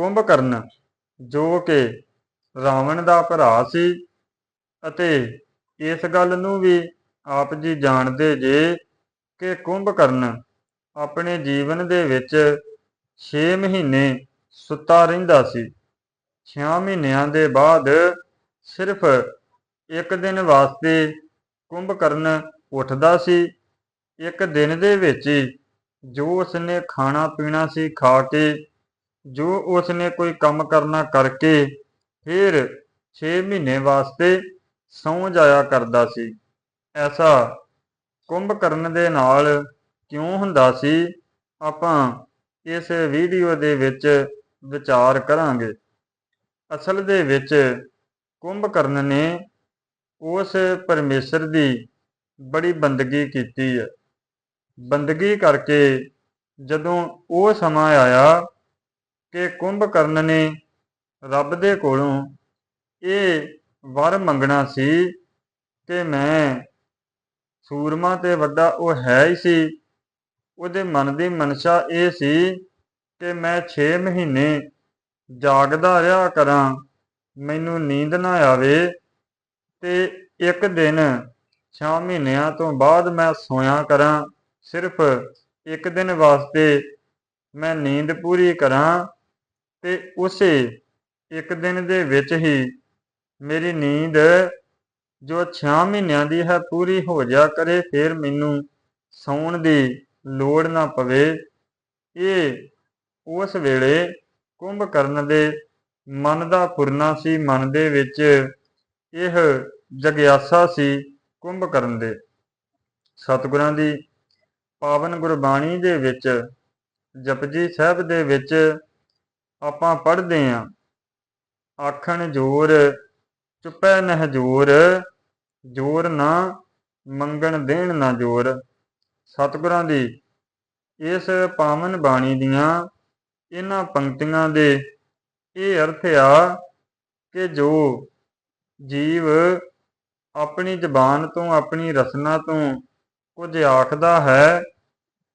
ਕੁੰਭਕਰਨ ਜੋ ਕਿ ਰਾਵਣ ਦਾ ਭਰਾ ਸੀ ਅਤੇ ਇਸ ਗੱਲ ਨੂੰ ਵੀ ਆਪ ਜੀ ਜਾਣਦੇ ਜੇ ਕਿ ਕੁੰਭਕਰਨ ਆਪਣੇ ਜੀਵਨ ਦੇ ਵਿੱਚ 6 ਮਹੀਨੇ ਸੁੱਤਾ ਰਹਿੰਦਾ ਸੀ। 6 ਮਹੀਨਿਆਂ ਦੇ ਬਾਅਦ ਸਿਰਫ ਇੱਕ ਦਿਨ ਵਾਸਤੇ ਕੁੰਭਕਰਨ ਉੱਠਦਾ ਸੀ। ਇੱਕ ਦਿਨ ਦੇ ਵਿੱਚ ਹੀ ਜੋ ਉਸਨੇ ਖਾਣਾ ਪੀਣਾ ਸੀ ਖਾ ਕੇ ਜੋ ਉਸਨੇ ਕੋਈ ਕੰਮ ਕਰਨਾ ਕਰਕੇ ਫਿਰ 6 ਮਹੀਨੇ ਵਾਸਤੇ ਸੌਂ ਜਾਇਆ ਕਰਦਾ ਸੀ। ਐਸਾ ਕੁੰਭਕਰਨ ਦੇ ਨਾਲ ਕਿਉਂ ਹੁੰਦਾ ਸੀ? ਆਪਾਂ ਇਸ ਵੀਡੀਓ ਦੇ ਵਿੱਚ ਵਿਚਾਰ ਕਰਾਂਗੇ। ਅਸਲ ਦੇ ਵਿੱਚ ਕੁੰਭਕਰਨ ਨੇ ਉਸ ਪਰਮੇਸ਼ਰ ਦੀ ਬੜੀ ਬੰਦਗੀ ਕੀਤੀ ਹੈ। ਬੰਦਗੀ ਕਰਕੇ ਜਦੋਂ ਉਹ ਸਮਾਂ ਆਇਆ ਕਿ ਕੁੰਭਕਰਨ ਨੇ ਰੱਬ ਦੇ ਕੋਲੋਂ ਇਹ ਵਰ ਮੰਗਣਾ ਸੀ ਕਿ ਮੈਂ ਸੂਰਮਾ ਤੇ ਵੱਡਾ ਉਹ ਹੈ ਹੀ ਸੀ। ਉਹਦੇ ਮਨ ਦੀ ਮਨਸ਼ਾ ਇਹ ਸੀ ਕਿ ਮੈਂ 6 ਮਹੀਨੇ ਜਾਗਦਾ ਰਿਹਾ ਕਰਾਂ, ਮੈਨੂੰ ਨੀਂਦ ਨਾ ਆਵੇ ਤੇ ਇੱਕ ਦਿਨ 6 ਮਹੀਨਿਆਂ ਤੋਂ ਬਾਅਦ ਮੈਂ ਸੋਇਆ ਕਰਾਂ, ਸਿਰਫ ਇੱਕ ਦਿਨ ਵਾਸਤੇ ਮੈਂ ਨੀਂਦ ਪੂਰੀ ਕਰਾਂ ਤੇ ਉਸੇ ਇੱਕ ਦਿਨ ਦੇ ਵਿੱਚ ਹੀ ਮੇਰੀ ਨੀਂਦ ਜੋ 6 ਮਹੀਨਿਆਂ ਦੀ ਹੈ, ਪੂਰੀ ਹੋ ਜਾ ਕਰੇ, ਫਿਰ ਮੈਨੂੰ ਸੌਣ ਦੀ ਲੋੜ ਨਾ ਪਵੇ। ਇਹ ਉਸ ਵੇਲੇ ਕੁੰਭ ਕਰਨ ਦੇ ਮਨ ਦਾ ਫੁਰਨਾ ਸੀ, ਮਨ ਦੇ ਵਿੱਚ ਇਹ ਜਗਿਆਸਾ ਸੀ ਕੁੰਭ ਕਰਨ ਦੇ। ਸਤਿਗੁਰਾਂ ਦੀ ਪਾਵਨ ਗੁਰਬਾਣੀ ਦੇ ਵਿੱਚ, ਜਪਜੀ ਸਾਹਿਬ ਦੇ ਵਿੱਚ ਆਪਾਂ ਪੜ੍ਹਦੇ ਆਂ। ਆਖਣ ਜੋਰ, ਚੁੱਪੈ ਨਹਿ ਜੋਰ ਜੋਰ ਨਾ ਮੰਗਣ ਦੇਣ ਨਾ ਜੋਰ। ਸਤਿਗੁਰਾਂ ਦੀ ਇਸ ਪਾਵਨ ਬਾਣੀ ਦੀਆਂ ਇਹਨਾਂ ਪੰਕਤੀਆਂ ਦੇ ਇਹ ਅਰਥ ਆ ਕਿ ਜੋ ਜੀਵ ਆਪਣੀ ਜ਼ਬਾਨ ਤੋਂ, ਆਪਣੀ ਰਸਨਾ ਤੋਂ ਕੁਝ ਆਖਦਾ ਹੈ,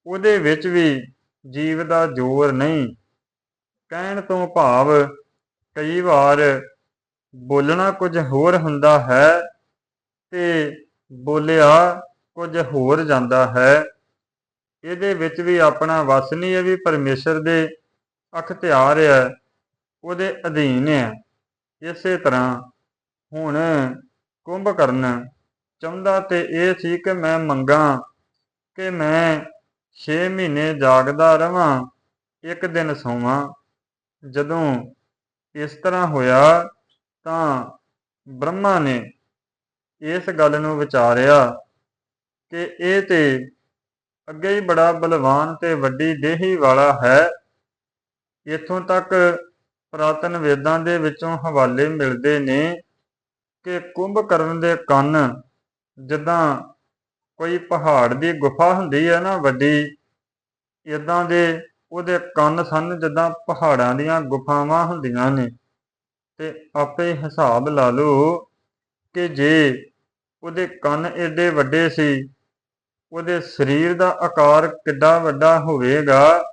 ਉਹਦੇ ਵਿੱਚ ਵੀ ਜੀਵ ਦਾ ਜ਼ੋਰ ਨਹੀਂ। ਕਹਿਣ ਤੋਂ ਭਾਵ ਕਈ ਵਾਰ ਬੋਲਣਾ ਕੁਝ ਹੋਰ ਹੁੰਦਾ ਹੈ ਤੇ ਬੋਲਿਆ ਕੁਝ ਹੋਰ ਜਾਂਦਾ ਹੈ। ਇਹਦੇ ਵਿੱਚ ਵੀ ਆਪਣਾ ਵਸ ਨਹੀਂ ਹੈ ਵੀ ਪਰਮੇਸ਼ਰ ਦੇ ਅਖਤਿਆਰ ਹੈ, ਉਹਦੇ ਅਧੀਨ ਹੈ। ਇਸੇ ਤਰ੍ਹਾਂ ਹੁਣ ਕੁੰਭਕਰਨ ਚਾਹੁੰਦਾ ਤੇ ਇਹ ਸੀ ਕਿ ਮੈਂ ਮੰਗਾ ਕਿ ਮੈਂ 6 ਮਹੀਨੇ ਜਾਗਦਾ ਰਵਾਂ, ਇੱਕ ਦਿਨ ਸੌਵਾਂ। ਜਦੋਂ ਇਸ ਤਰ੍ਹਾਂ ਹੋਇਆ ਤਾਂ ਬ੍ਰਹਮਾ ਨੇ ਇਸ ਗੱਲ ਨੂੰ ਵਿਚਾਰਿਆ ਕਿ ਇਹ ਤੇ ਅੱਗੇ ਹੀ ਬੜਾ ਬਲਵਾਨ ਤੇ ਵੱਡੀ ਦੇਹੀ ਵਾਲਾ ਹੈ। ਇਥੋਂ ਤੱਕ ਪ੍ਰਾਤਨ ਵੇਦਾਂ ਦੇ ਵਿੱਚੋਂ ਹਵਾਲੇ ਮਿਲਦੇ ਨੇ ਕਿ ਕੁੰਭ ਕਰਨ ਦੇ ਕੰਨ ਜਿੱਦਾਂ ਕੋਈ ਪਹਾੜ ਦੀ ਗੁਫਾ ਹੁੰਦੀ ਹੈ ਨਾ ਵੱਡੀ ਇਦਾਂ ਦੇ ਉਹਦੇ ਕੰਨ ਸਨ ਜਿੱਦਾਂ ਪਹਾੜਾਂ ਦੀਆਂ ਗੁਫਾਵਾਂ ਹੁੰਦੀਆਂ ਨੇ। ਤੇ ਆਪੇ ਹਿਸਾਬ ਲਾ ਲਓ ਕਿ ਜੇ ਉਹਦੇ ਕੰਨ ਏਡੇ ਵੱਡੇ ਸੀ, ਉਹਦੇ ਸਰੀਰ ਦਾ ਆਕਾਰ ਕਿੱਡਾ ਵੱਡਾ ਹੋਵੇਗਾ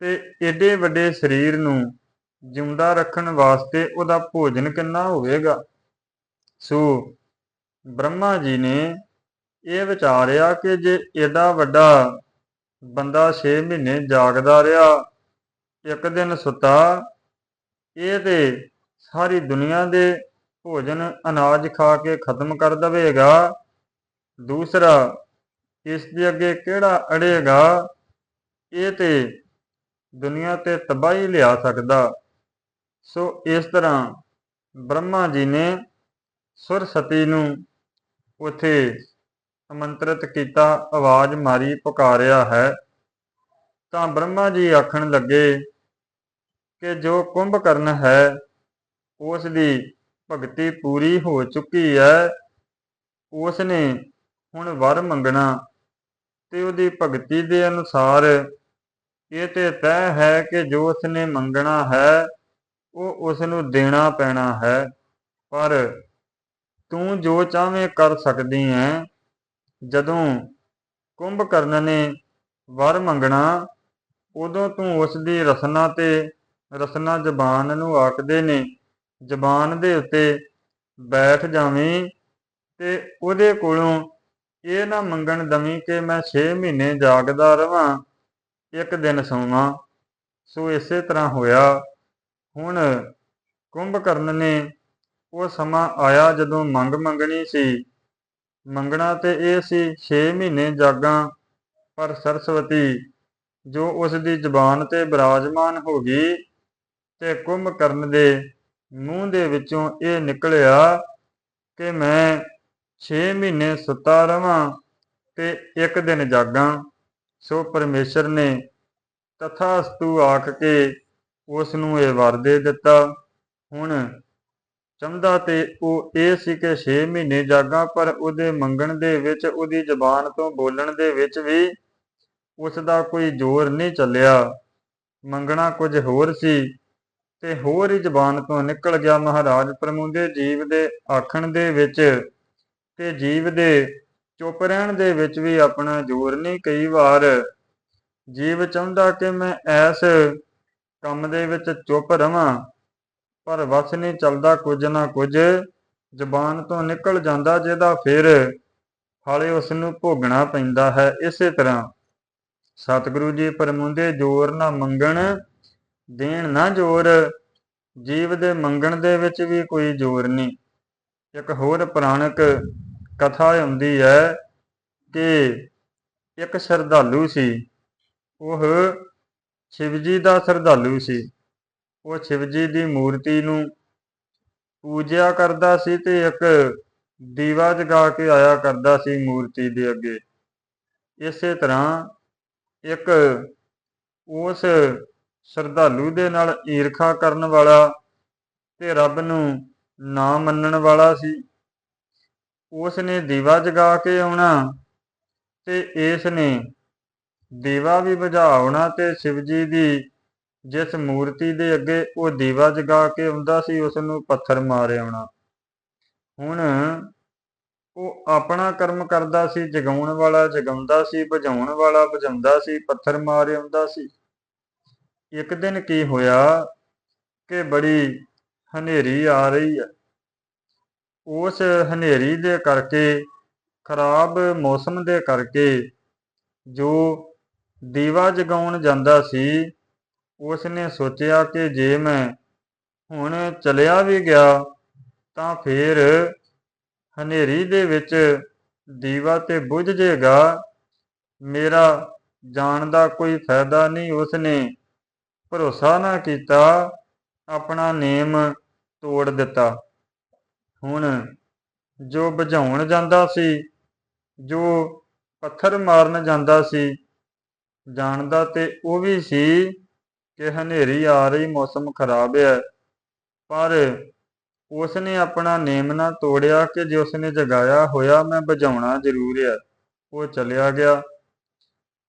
ਤੇ ਏਡੇ ਵੱਡੇ ਸਰੀਰ ਨੂੰ ਜਿਉਂਦਾ ਰੱਖਣ ਵਾਸਤੇ ਉਹਦਾ ਭੋਜਨ ਕਿੰਨਾ ਹੋਵੇਗਾ? ਸੋ ਬ੍ਰਹਮਾ ਜੀ ਨੇ ਇਹ ਵਿਚਾਰਿਆ ਕਿ ਜੇ ਏਡਾ ਵੱਡਾ ਬੰਦਾ 6 ਮਹੀਨੇ ਜਾਗਦਾ ਰਿਹਾ, ਇੱਕ ਦਿਨ ਸੁੱਤਾ, ਇਹ ਤੇ ਸਾਰੀ ਦੁਨੀਆ ਦੇ ਭੋਜਨ ਅਨਾਜ ਖਾ ਕੇ ਖਤਮ ਕਰ ਦਵੇਗਾ। ਦੂਸਰਾ, ਇਸ ਦੇ ਅੱਗੇ ਕਿਹੜਾ ਅੜੇਗਾ? ਇਹ ਤੇ ਦੁਨੀਆ ਤੇ ਤਬਾਹੀ ਲਿਆ ਸਕਦਾ। ਸੋ ਇਸ ਤਰ੍ਹਾਂ ਬ੍ਰਹਮਾ ਜੀ ਨੇ ਸੁਰਸਤੀ ਨੂੰ ਉਥੇ ਆਮੰਤਰਿਤ ਕੀਤਾ, ਆਵਾਜ਼ ਮਾਰੀ, ਪੁਕਾਰਿਆ ਹੈ। ਤਾਂ ਬ੍ਰਹਮਾ ਜੀ ਆਖਣ ਲੱਗੇ ਕਿ ਜੋ ਕੁੰਭਕਰਨ ਹੈ, ਉਸ ਦੀ ਭਗਤੀ ਪੂਰੀ ਹੋ ਚੁੱਕੀ ਹੈ। ਉਸ ਨੇ ਹੁਣ ਵਰ ਮੰਗਣਾ ਤੇ ਉਹਦੀ ਭਗਤੀ ਦੇ ਅਨੁਸਾਰ ਇਹ ਤੇ ਤੈਅ ਹੈ ਕਿ ਜੋ ਉਸ ਨੇ ਮੰਗਣਾ ਹੈ, ਉਹ ਉਸ ਨੂੰ ਦੇਣਾ ਪੈਣਾ ਹੈ। ਪਰ ਤੂੰ ਜੋ ਚਾਹਵੇਂ ਕਰ ਸਕਦੀ ਹੈ ਜਦੋਂ ਕੁੰਭਕਰਨ ਨੇ ਵਰ ਮੰਗਣਾ, ਉਦੋਂ ਤੂੰ ਉਸ ਦੀ ਰਸਨਾ ਤੇ ਰਸਨਾ ਜ਼ਬਾਨ ਨੂੰ ਆਖਦੇ ਨੇ, ਜ਼ਬਾਨ ਦੇ ਉੱਤੇ ਬੈਠ ਜਾਵੀਂ ਤੇ ਉਹਦੇ ਕੋਲੋਂ ਇਹ ਨਾ ਮੰਗਣ ਦਵੀਂ ਕਿ ਮੈਂ 6 ਮਹੀਨੇ ਜਾਗਦਾ ਰਵਾਂ, ਇੱਕ ਦਿਨ ਸੌਵਾਂ। ਸੋ ਇਸੇ ਤਰ੍ਹਾਂ ਹੋਇਆ। ਹੁਣ ਕੁੰਭਕਰਨ ਨੇ ਉਹ ਸਮਾਂ ਆਇਆ ਜਦੋਂ ਮੰਗ ਮੰਗਣੀ ਸੀ। ਮੰਗਣਾ ਤੇ ਇਹ ਸੀ 6 ਮਹੀਨੇ ਜਾਗਾਂ, ਪਰ ਸਰਸਵਤੀ, ਜੋ ਉਸ ਦੀ ਜ਼ੁਬਾਨ ਤੇ ਬਿਰਾਜਮਾਨ ਹੋ ਗਈ ਤੇ ਕੁੰਭ ਕਰਨ ਦੇ ਮੂੰਹ ਦੇ ਵਿੱਚੋਂ ਇਹ ਨਿਕਲਿਆ ਕਿ ਮੈਂ 6 ਮਹੀਨੇ ਸੁੱਤਾ ਰਵਾਂ ਤੇ ਇੱਕ ਦਿਨ ਜਾਗਾਂ, ਸੋ ਪਰਮੇਸ਼ਰ ਨੇ ਤਥਾਸਤੂ ਆਖ ਕੇ ਉਸ ਨੂੰ ਇਹ ਵਰ ਦੇ ਦਿੱਤਾ। ਹੁਣ ਚੰਦਾ ਤੇ ਉਹ ਇਹ ਸੀ ਕਿ 6 ਮਹੀਨੇ ਜਾਗਾਂ, ਪਰ ਉਹਦੇ ਮੰਗਣ ਦੇ ਵਿੱਚ, ਉਹਦੀ ਜ਼ਬਾਨ ਤੋਂ ਬੋਲਣ ਦੇ ਵਿੱਚ ਵੀ ਉਸ ਦਾ ਕੋਈ ਜ਼ੋਰ ਨਹੀਂ ਚੱਲਿਆ। ਮੰਗਣਾ ਕੁਝ ਹੋਰ ਸੀ ਤੇ ਹੋਰ ਹੀ ਜ਼ਬਾਨ ਤੋਂ ਨਿਕਲ ਗਿਆ ਮਹਾਰਾਜ ਪ੍ਰਮੁੰਦੇ ਜੀਵ ਦੇ ਆਖਣ ਦੇ ਵਿੱਚ ਤੇ ਜੀਵ ਦੇ ਚੁੱਪ ਰਹਿਣ ਦੇ ਵਿੱਚ ਵੀ ਆਪਣਾ ਜ਼ੋਰ ਨਹੀਂ ਕਈ ਵਾਰ। ਜੀਵ ਚਾਹੁੰਦਾ ਕਿ ਮੈਂ ਐਸ ਕੰਮ ਦੇ ਵਿੱਚ ਚੁੱਪ ਰਵਾਂ। ਪਰ ਵਸ ਨਹੀਂ ਚੱਲਦਾ ਕੁਝ ਨਾ ਕੁਝ। ਜ਼ਬਾਨ ਤੋਂ ਨਿਕਲ ਜਾਂਦਾ ਜਿਹਦਾ ਫਿਰ ਹਾਲੇ ਉਸ ਨੂੰ ਭੋਗਣਾ ਪੈਂਦਾ ਹੈ। ਇਸੇ ਤਰ੍ਹਾਂ ਸਤਿਗੁਰੂ ਜੀ ਪਰਮੁੰਦੇ ਜ਼ੋਰ ਨਾ ਮੰਗਣ, ਦੇਣ ਨਾ ਜ਼ੋਰ। ਜੀਵ ਦੇ ਮੰਗਣ ਦੇ ਵਿੱਚ ਵੀ ਕੋਈ ਜ਼ੋਰ ਨਹੀਂ। ਇੱਕ ਹੋਰ ਪੁਰਾਣਕ ਕਥਾ ਆਉਂਦੀ ਹੈ ਕਿ ਇੱਕ ਸ਼ਰਧਾਲੂ ਸੀ, ਉਹ ਸ਼ਿਵਜੀ ਦਾ ਸ਼ਰਧਾਲੂ ਸੀ। ਉਹ ਸ਼ਿਵਜੀ ਦੀ ਮੂਰਤੀ ਨੂੰ ਪੂਜਿਆ ਕਰਦਾ ਸੀ ਤੇ ਇੱਕ ਦੀਵਾ ਜਗਾ ਕੇ ਆਇਆ ਕਰਦਾ ਸੀ ਮੂਰਤੀ ਦੇ ਅੱਗੇ। ਇਸੇ ਤਰ੍ਹਾਂ ਇੱਕ ਉਸ ਸ਼ਰਧਾਲੂ ਦੇ ਨਾਲ ਈਰਖਾ ਕਰਨ ਵਾਲਾ ਤੇ ਰੱਬ ਨੂੰ ਨਾ ਮੰਨਣ ਵਾਲਾ ਸੀ। ਉਸ ਨੇ ਦੀਵਾ ਜਗਾ ਕੇ ਆਉਣਾ ਤੇ ਇਸ ਨੇ ਦੀਵਾ ਵੀ ਬੁਝਾਉਣਾ ਤੇ ਸ਼ਿਵਜੀ ਦੀ ਜਿਸ ਮੂਰਤੀ ਦੇ ਅੱਗੇ ਉਹ ਦੀਵਾ ਜਗਾ ਕੇ ਆਉਂਦਾ ਸੀ ਉਸ ਨੂੰ ਪੱਥਰ ਮਾਰ ਆਉਣਾ ਹੁਣ ਉਹ ਆਪਣਾ ਕਰਮ ਕਰਦਾ ਸੀ, ਜਗਾਉਣ ਵਾਲਾ ਜਗਾਉਂਦਾ ਸੀ ਬੁਝਾਉਣ ਵਾਲਾ ਬੁਝਾਉਂਦਾ ਸੀ, ਪੱਥਰ ਮਾਰ ਆਉਂਦਾ ਸੀ। ਇੱਕ ਦਿਨ ਕੀ ਹੋਇਆ ਕਿ ਬੜੀ ਹਨੇਰੀ ਆ ਰਹੀ ਹੈ। ਉਸ ਹਨੇਰੀ ਦੇ ਕਰਕੇ, ਖਰਾਬ ਮੌਸਮ ਦੇ ਕਰਕੇ ਜੋ ਦੀਵਾ ਜਗਾਉਣ ਜਾਂਦਾ ਸੀ ਉਸ ਨੇ ਸੋਚਿਆ ਕਿ ਜੇ ਮੈਂ ਹੁਣ ਚਲਿਆ ਵੀ ਗਿਆ, ਤਾਂ ਫਿਰ ਹਨੇਰੀ ਦੇ ਵਿੱਚ ਦੀਵਾ ਤੇ ਬੁਝ ਜਾਏਗਾ ਮੇਰਾ ਜਾਣ ਦਾ ਕੋਈ ਫਾਇਦਾ ਨਹੀਂ। ਉਸ ਨੇ ਭਰੋਸਾ ਨਾ ਕੀਤਾ, ਆਪਣਾ ਨੇਮ ਤੋੜ ਦਿੱਤਾ। ਹੁਣ ਜੋ ਬੁਝਾਉਣ ਜਾਂਦਾ ਸੀ, ਜੋ ਪੱਥਰ ਮਾਰਨ ਜਾਂਦਾ ਸੀ, ਜਾਣਦਾ ਤੇ ਉਹ ਵੀ ਸੀ ਕਿ ਹਨੇਰੀ ਆ ਰਹੀ, ਮੌਸਮ ਖਰਾਬ ਹੈ। ਪਰ ਉਸ ਨੇ ਆਪਣਾ ਨੇਮ ਨਾ ਤੋੜਿਆ ਕਿ ਜੇ ਉਸ ਨੇ ਜਗਾਇਆ ਹੋਇਆ, ਮੈਂ ਬਜਾਉਣਾ ਜ਼ਰੂਰ ਹੈ। ਉਹ ਚਲਿਆ ਗਿਆ।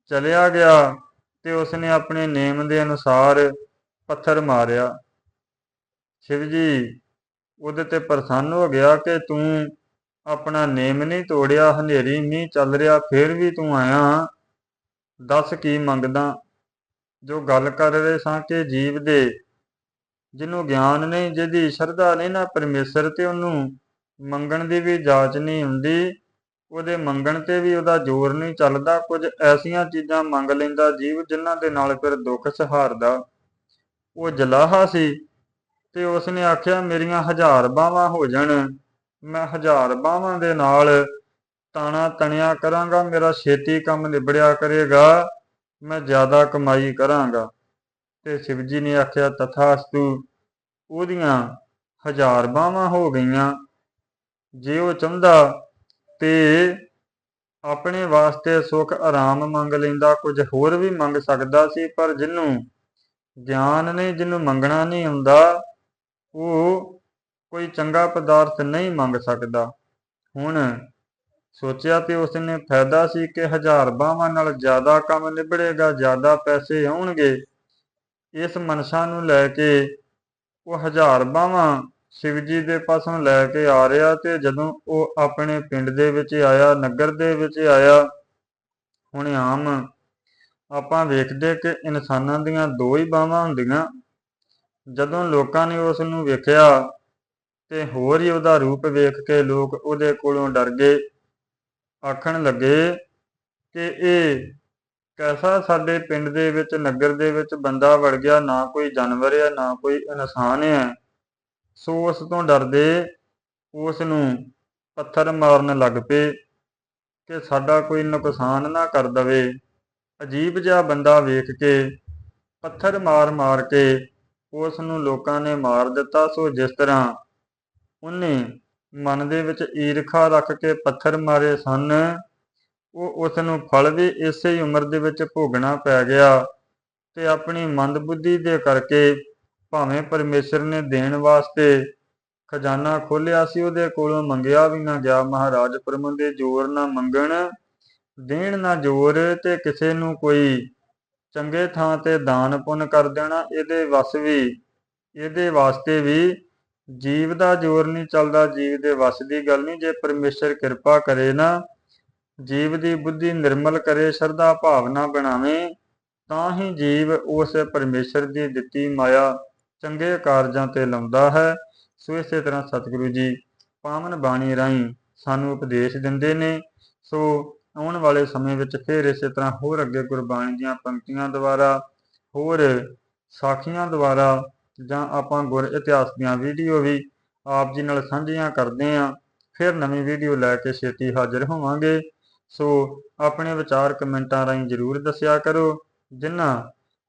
ਚਲਿਆ ਗਿਆ ਤੇ ਉਸ ਨੇ ਆਪਣੇ ਨੇਮ ਦੇ ਅਨੁਸਾਰ ਪੱਥਰ ਮਾਰਿਆ। ਸ਼ਿਵ ਜੀ, ਉਹਦੇ ਤੇ ਪ੍ਰਸੰਨ ਹੋ ਗਿਆ ਕਿ ਤੂੰ ਆਪਣਾ ਨੇਮ ਨਹੀਂ ਤੋੜਿਆ, ਹਨੇਰੀ ਨਹੀਂ ਚੱਲ ਰਿਹਾ, ਫਿਰ ਵੀ ਤੂੰ ਆਇਆ। ਦੱਸ ਕੀ ਮੰਗਦਾ। ਜੋ ਗੱਲ ਕਰ ਰਹੇ ਸਾਂ ਕਿ ਜੀਵ ਦੇ, ਜਿਹਨੂੰ ਗਿਆਨ ਨਹੀਂ, ਜਿਹਦੀ ਸ਼ਰਧਾ ਨਹੀਂ ਨਾ ਪਰਮੇਸ਼ਰ ਤੇ ਉਹਨੂੰ ਮੰਗਣ ਦੀ ਵੀ ਜਾਚ ਨਹੀਂ ਹੁੰਦੀ, ਉਹਦੇ ਮੰਗਣ ਤੇ ਵੀ ਉਹਦਾ ਜ਼ੋਰ ਨਹੀਂ ਚੱਲਦਾ, ਕੁਝ ਐਸੀਆਂ ਚੀਜ਼ਾਂ ਮੰਗ ਲੈਂਦਾ ਜੀਵ ਜਿਨ੍ਹਾਂ ਦੇ ਨਾਲ ਫਿਰ ਦੁੱਖ ਸਹਾਰਦਾ। ਉਹ ਜਲਾਹਾ ਸੀ ਤੇ ਉਸਨੇ ਆਖਿਆ, ਮੇਰੀਆਂ ਹਜ਼ਾਰ ਬਾਹਾਂ ਹੋ ਜਾਣ, ਮੈਂ ਹਜ਼ਾਰ ਬਾਹਾਂ ਦੇ ਨਾਲ ਤਾਣਾ ਤਣਿਆ ਕਰਾਂਗਾ, ਮੇਰਾ ਛੇਤੀ ਕੰਮ ਨਿਬੜਿਆ ਕਰੇਗਾ। ਮੈਂ ਜ਼ਿਆਦਾ ਕਮਾਈ ਕਰਾਂਗਾ। ਤੇ ਸ਼ਿਵਜੀ ਨੇ ਆਖਿਆ, ਤਥਾਸਤੂ, ਉਹਦੀਆਂ ਹਜ਼ਾਰ ਬਾਹਾਂ ਹੋ ਗਈਆਂ। ਜੇ ਉਹ ਚਾਹੁੰਦਾ ਤੇ ਆਪਣੇ ਵਾਸਤੇ ਸੁੱਖ ਆਰਾਮ ਮੰਗ ਲੈਂਦਾ, ਕੁਝ ਹੋਰ ਵੀ ਮੰਗ ਸਕਦਾ ਸੀ, ਪਰ ਜਿਹਨੂੰ ਗਿਆਨ ਨਹੀਂ ਜਿਹਨੂੰ ਮੰਗਣਾ ਨਹੀਂ ਹੁੰਦਾ, ਉਹ ਕੋਈ ਚੰਗਾ ਪਦਾਰਥ ਨਹੀਂ ਮੰਗ ਸਕਦਾ। ਹੁਣ ਸੋਚਿਆ ਤੇ ਉਸਨੇ ਫਾਇਦਾ ਸੀ ਕਿ ਹਜ਼ਾਰ ਬਾਹਾਂ ਨਾਲ ਜ਼ਿਆਦਾ ਕੰਮ ਨਿਬੜੇਗਾ, ਜ਼ਿਆਦਾ ਪੈਸੇ ਆਉਣਗੇ। ਇਸ ਮਨਸ਼ਾ ਨੂੰ ਲੈ ਕੇ ਉਹ ਹਜ਼ਾਰ ਬਾਹਾਂ ਸ਼ਿਵਜੀ ਦੇ ਪਾਸੋਂ ਲੈ ਕੇ ਆ ਰਿਹਾ ਤੇ ਜਦੋਂ ਉਹ ਆਪਣੇ ਪਿੰਡ ਦੇ ਵਿੱਚ ਆਇਆ, ਨਗਰ ਦੇ ਵਿੱਚ ਆਇਆ, ਹੁਣ ਆਮ, ਆਪਾਂ ਵੇਖਦੇ ਕਿ ਇਨਸਾਨਾਂ ਦੀਆਂ ਦੋ ਹੀ ਬਾਹਾਂ ਹੁੰਦੀਆਂ। ਜਦੋਂ ਲੋਕਾਂ ਨੇ ਉਸ ਨੂੰ ਵੇਖਿਆ ਤੇ ਹੋਰ ਹੀ ਉਹਦਾ ਰੂਪ ਵੇਖ ਕੇ ਲੋਕ ਉਹਦੇ ਕੋਲੋਂ ਡਰ ਗਏ। ਆਖਣ ਲੱਗੇ ਕਿ ਇਹ ਕੈਸਾ ਸਾਡੇ ਪਿੰਡ ਦੇ ਵਿੱਚ, ਨਗਰ ਦੇ ਵਿੱਚ ਬੰਦਾ ਵੜ ਗਿਆ, ਨਾ ਕੋਈ ਜਾਨਵਰ ਹੈ ਨਾ ਕੋਈ ਇਨਸਾਨ ਹੈ ਸੋ ਉਸ ਤੋਂ ਡਰਦੇ ਉਸ ਨੂੰ ਪੱਥਰ ਮਾਰਨ ਲੱਗ ਪਏ ਕਿ ਸਾਡਾ ਕੋਈ ਨੁਕਸਾਨ ਨਾ ਕਰ ਦਵੇ। ਅਜੀਬ ਜਿਹਾ ਬੰਦਾ ਵੇਖ ਕੇ, ਪੱਥਰ ਮਾਰ ਮਾਰ ਕੇ ਉਸ ਨੂੰ ਲੋਕਾਂ ਨੇ ਮਾਰ ਦਿੱਤਾ। ਸੋ ਜਿਸ ਤਰ੍ਹਾਂ ਉਹਨੇ ਮਨ ਦੇ ਵਿੱਚ ਈਰਖਾ ਰੱਖ ਕੇ ਪੱਥਰ ਮਾਰੇ ਸਨ। ਉਹ ਉਸ ਨੂੰ ਫਲ ਵੀ ਇਸੇ ਹੀ ਉਮਰ ਦੇ ਵਿੱਚ ਭੋਗਣਾ ਪੈ ਗਿਆ ਤੇ ਆਪਣੀ ਮੰਦਬੁੱਧੀ ਦੇ ਕਰਕੇ ਭਾਵੇਂ ਪਰਮੇਸ਼ਰ ਨੇ ਦੇਣ ਵਾਸਤੇ ਖਜ਼ਾਨਾ ਖੋਲਿਆ ਸੀ, ਉਹਦੇ ਕੋਲੋਂ ਮੰਗਿਆ ਵੀ ਨਾ ਗਿਆ। ਮਹਾਰਾਜ ਪਰਮ ਦੇ ਜ਼ੋਰ ਨਾ ਮੰਗਣ, ਦੇਣ ਨਾ ਜ਼ੋਰ ਤੇ ਕਿਸੇ ਨੂੰ ਕੋਈ ਚੰਗੇ ਥਾਂ ਤੇ ਦਾਨ ਪੁੰਨ ਕਰ ਦੇਣਾ, ਇਹਦੇ ਵਸ ਵੀ, ਇਹਦੇ ਵਾਸਤੇ ਵੀ ਜੀਵ ਦਾ ਜ਼ੋਰ ਨਹੀਂ ਚੱਲਦਾ, ਜੀਵ ਦੇ ਵਸ ਦੀ ਗੱਲ ਨਹੀਂ। ਜੇ ਪਰਮੇਸ਼ਰ ਕਿਰਪਾ ਕਰੇ ਨਾ, ਜੀਵ ਦੀ ਬੁੱਧੀ ਨਿਰਮਲ ਕਰੇ, ਸ਼ਰਧਾ ਭਾਵਨਾ ਬਣਾਵੇ, ਤਾਂ ਹੀ ਜੀਵ ਉਸ ਪਰਮੇਸ਼ਰ ਦੀ ਦਿੱਤੀ ਮਾਇਆ ਚੰਗੇ ਕਾਰਜਾਂ ਤੇ ਲਾਉਂਦਾ ਹੈ। ਸੋ ਇਸੇ ਤਰ੍ਹਾਂ ਸਤਿਗੁਰੂ ਜੀ ਪਾਵਨ ਬਾਣੀ ਰਾਹੀਂ ਸਾਨੂੰ ਉਪਦੇਸ਼ ਦਿੰਦੇ ਨੇ। ਸੋ ਆਉਣ ਵਾਲੇ ਸਮੇਂ ਵਿੱਚ ਫਿਰ ਇਸੇ ਤਰ੍ਹਾਂ ਹੋਰ ਅੱਗੇ ਗੁਰਬਾਣੀ ਦੀਆਂ ਪੰਕਤੀਆਂ ਦੁਆਰਾ, ਹੋਰ ਸਾਖੀਆਂ ਦੁਆਰਾ ਜਾਂ ਆਪਾਂ ਗੁਰ ਇਤਿਹਾਸ ਦੀਆਂ ਵੀਡੀਓ ਵੀ ਆਪ ਜੀ ਨਾਲ ਸਾਂਝੀਆਂ ਕਰਦੇ ਆਂ ਫਿਰ ਨਵੀਂ ਵੀਡੀਓ ਲੈ ਕੇ ਛੇਤੀ ਹਾਜ਼ਰ ਹੋਵਾਂਗੇ। ਸੋ ਆਪਣੇ ਵਿਚਾਰ ਕਮੈਂਟਾਂ ਰਾਹੀਂ ਜਰੂਰ ਦੱਸਿਆ ਕਰੋ। ਜਿਨ੍ਹਾਂ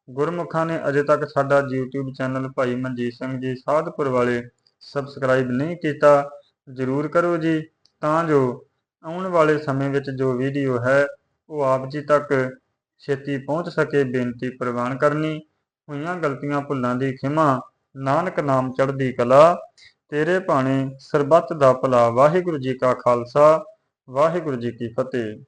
ਗੁਰਮੁਖਾਂ ਨੇ ਅਜੇ ਤੱਕ ਸਾਡਾ YouTube ਚੈਨਲ ਭਾਈ ਮਨਜੀਤ ਸਿੰਘ ਜੀ ਸਾਧਪੁਰ ਵਾਲੇ ਸਬਸਕ੍ਰਾਈਬ ਨਹੀਂ ਕੀਤਾ, ਜਰੂਰ ਕਰੋ ਜੀ। ਤਾਂ ਜੋ ਆਉਣ ਵਾਲੇ ਸਮੇਂ ਵਿੱਚ ਜੋ ਵੀਡੀਓ ਹੈ, ਉਹ ਆਪ ਜੀ ਤੱਕ ਛੇਤੀ ਪਹੁੰਚ ਸਕੇ, ਬੇਨਤੀ ਪ੍ਰਵਾਨ ਕਰਨੀ। ਹੋਈਆਂ ਗਲਤੀਆਂ ਭੁੱਲਾਂ ਦੀ ਖਿਮਾ, ਨਾਨਕ ਨਾਮ ਚੜ੍ਹਦੀ ਕਲਾ। ਤੇਰੇ ਭਾਣੇ ਸਰਬੱਤ ਦਾ ਭਲਾ, ਵਾਹਿਗੁਰੂ ਜੀ ਕਾ ਖਾਲਸਾ, ਵਾਹਿਗੁਰੂ ਜੀ ਕੀ ਫਤਿਹ।